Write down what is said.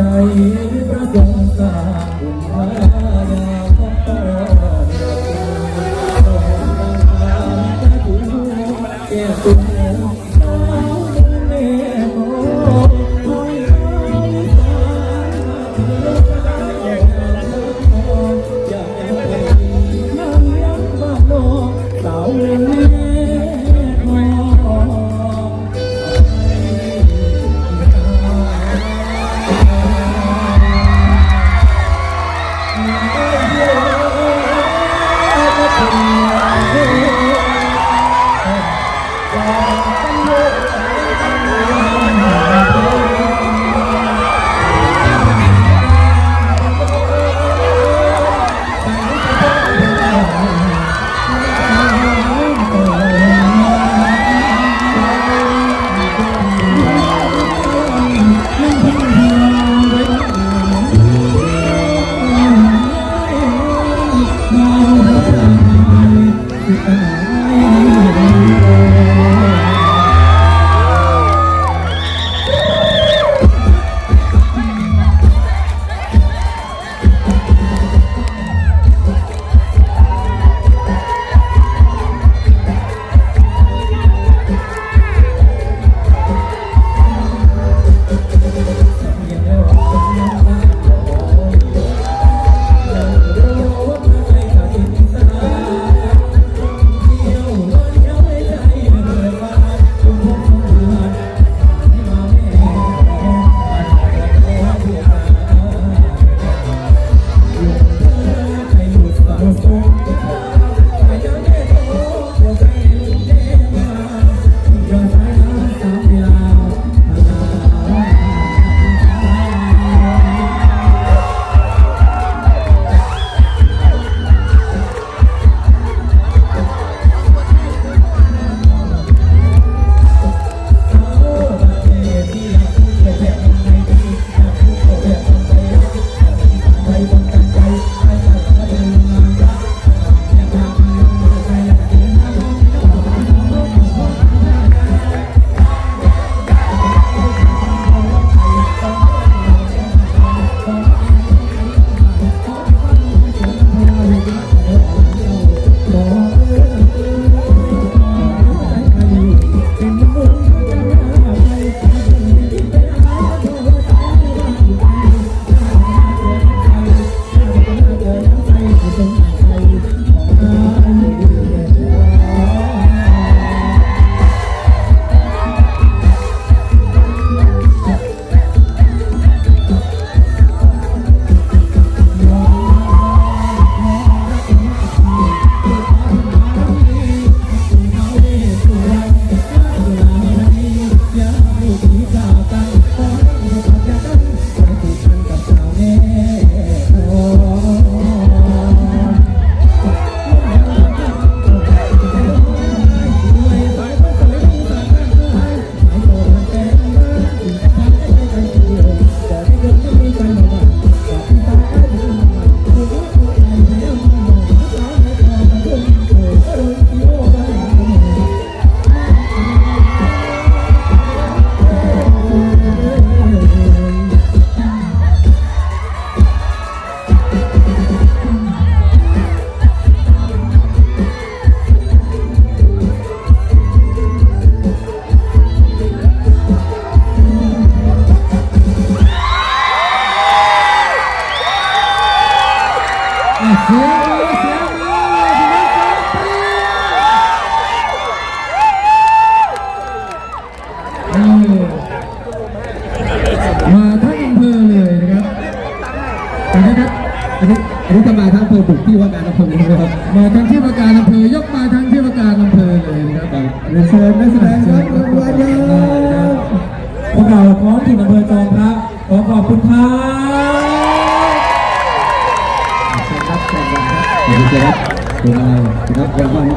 ใจประสงค์สร้างบุญญาแก้ตัว Amen. อะ อันนี้อันนี้จะมาทั้งอำเภอบุกที่ว่าการอำเภอนะครับมาทั้งที่ว่าการอำเภอยกมาทั้งที่ว่าการอำเภอเลยนะครับเรียนเชิญนักแสดงครับรางวัลเยอะพวกเราท้องถิ่นอำเภอจอมพระขอขอบคุณครับขอบคุณครับขอบคุณครับขอบคุณครับขอบคุณครับ